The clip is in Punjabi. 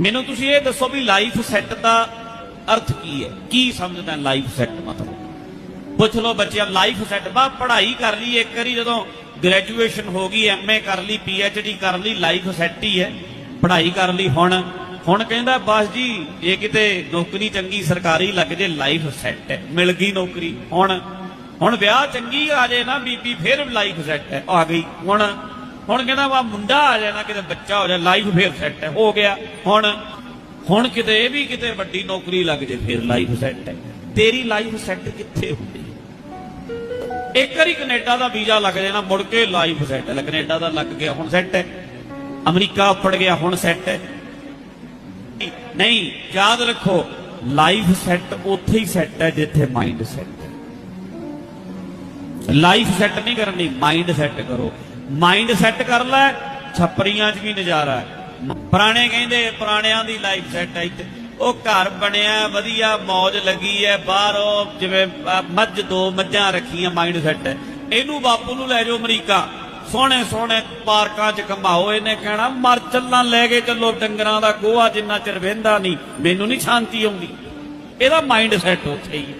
ਮੈਨੂੰ ਤੁਸੀਂ ਇਹ ਦੱਸੋ ਵੀ ਲਾਈਫ ਸੈੱਟ ਦਾ ਅਰਥ ਕੀ ਹੈ? ਕੀ ਸਮਝਦਾ ਲਾਈਫ ਸੈੱਟ ਮਤਲਬ? ਪੁੱਛ ਲਓ ਬੱਚਿਆਂ ਲਾਈਫ ਸੈੱਟ ਬਾ ਪੜ੍ਹਾਈ ਕਰ ਲਈ, ਇੱਕ ਵਾਰੀ ਜਦੋਂ ਗ੍ਰੈਜੂਏਸ਼ਨ ਹੋ ਗਈ ਐਮਏ ਕਰ ਲਈ ਪੀਐਚਡੀ ਕਰ ਲਈ ਲਾਈਫ ਸੈੱਟ ਹੀ ਹੈ। ਪੜ੍ਹਾਈ ਕਰ ਲਈ ਹੁਣ। ਹੁਣ ਕਹਿੰਦਾ, ਬਸ ਜੀ, ਇਹ ਕਿਤੇ ਨੌਕਰੀ ਚੰਗੀ ਸਰਕਾਰੀ ਲੱਗ ਜੇ ਲਾਈਫ ਸੈੱਟ ਹੈ। ਮਿਲ ਗਈ ਨੌਕਰੀ। ਹੁਣ ਹੁਣ ਵਿਆਹ ਚੰਗੀ ਆ ਜੇ ਨਾ, ਬੀਬੀ, ਫਿਰ ਲਾਈਫ ਸੈੱਟ ਹੈ। ਆ ਗਈ। ਹੁਣ ਹੁਣ ਕਹਿੰਦਾ ਵਾ ਮੁੰਡਾ ਆ ਜਾਏ ਨਾ ਕਿਤੇ ਬੱਚਾ ਹੋ ਜਾਏ ਲਾਈਫ ਫਿਰ ਸੈੱਟ ਹੈ। ਹੋ ਗਿਆ। ਹੁਣ ਹੁਣ ਕਿਤੇ ਇਹ ਵੀ ਕਿਤੇ ਵੱਡੀ ਨੌਕਰੀ ਲੱਗ ਜੇ, ਫਿਰ ਲਾਈਫ ਸੈੱਟ ਹੈ। ਤੇਰੀ ਲਾਈਫ ਸੈੱਟ ਕਿੱਥੇ ਹੁੰਦੀ? ਇੱਕ ਵਾਰੀ ਕੈਨੇਡਾ ਦਾ ਵੀਜ਼ਾ ਲੱਗ ਜਾਏ ਮੁੜ ਕੇ ਲਾਈਫ ਸੈੱਟ ਹੈ। ਕੈਨੇਡਾ ਦਾ ਲੱਗ ਗਿਆ, ਹੁਣ ਸੈੱਟ ਹੈ। ਅਮਰੀਕਾ ਉੱਪੜ ਗਿਆ, ਹੁਣ ਸੈੱਟ ਹੈ। ਨਹੀਂ, ਯਾਦ ਰੱਖੋ ਲਾਈਫ ਸੈੱਟ ਉੱਥੇ ਹੀ ਸੈੱਟ ਹੈ ਜਿੱਥੇ ਮਾਈਂਡ ਸੈੱਟ ਹੈ। ਲਾਈਫ ਸੈੱਟ ਨਹੀਂ ਕਰਨੀ ਮਾਈਂਡ ਸੈੱਟ ਕਰੋ। ਮਾਈਂਡ ਸੈੱਟ ਕਰ ਲੈ, ਛੱਪਰੀਆਂ 'ਚ ਵੀ ਨਜ਼ਾਰਾ ਪੁਰਾਣੇ ਕਹਿੰਦੇ, ਪੁਰਾਣਿਆਂ ਦੀ ਲਾਈਫ ਸੈੱਟ ਹੈ ਇੱਥੇ। ਉਹ ਘਰ ਬਣਿਆ, ਵਧੀਆ, ਮੌਜ ਲੱਗੀ ਹੈ, ਬਾਹਰੋਂ ਜਿਵੇਂ ਮੱਝ ਦੋ ਮੱਝਾਂ ਰੱਖੀਆਂ ਮਾਈਂਡ ਸੈੱਟ ਹੈ। ਇਹਨੂੰ ਬਾਪੂ ਨੂੰ ਲੈ ਜਾਓ ਅਮਰੀਕਾ। ਸੋਹਣੇ ਸੋਹਣੇ ਪਾਰਕਾਂ 'ਚ ਘਮਾਓ, ਇਹਨੇ ਕਹਿਣਾ, ਮਰ ਚੱਲਾਂ, ਲੈ ਕੇ ਚੱਲੋ, ਡੰਗਰਾਂ ਦਾ ਗੋਹਾ ਜਿੰਨਾ ਚਿਰ ਵਹਿੰਦਾ ਨਹੀਂ, ਮੈਨੂੰ ਨਹੀਂ ਸ਼ਾਂਤੀ ਆਉਂਦੀ। ਇਹਦਾ ਮਾਈਂਡ ਸੈੱਟ ਉੱਥੇ ਹੀ।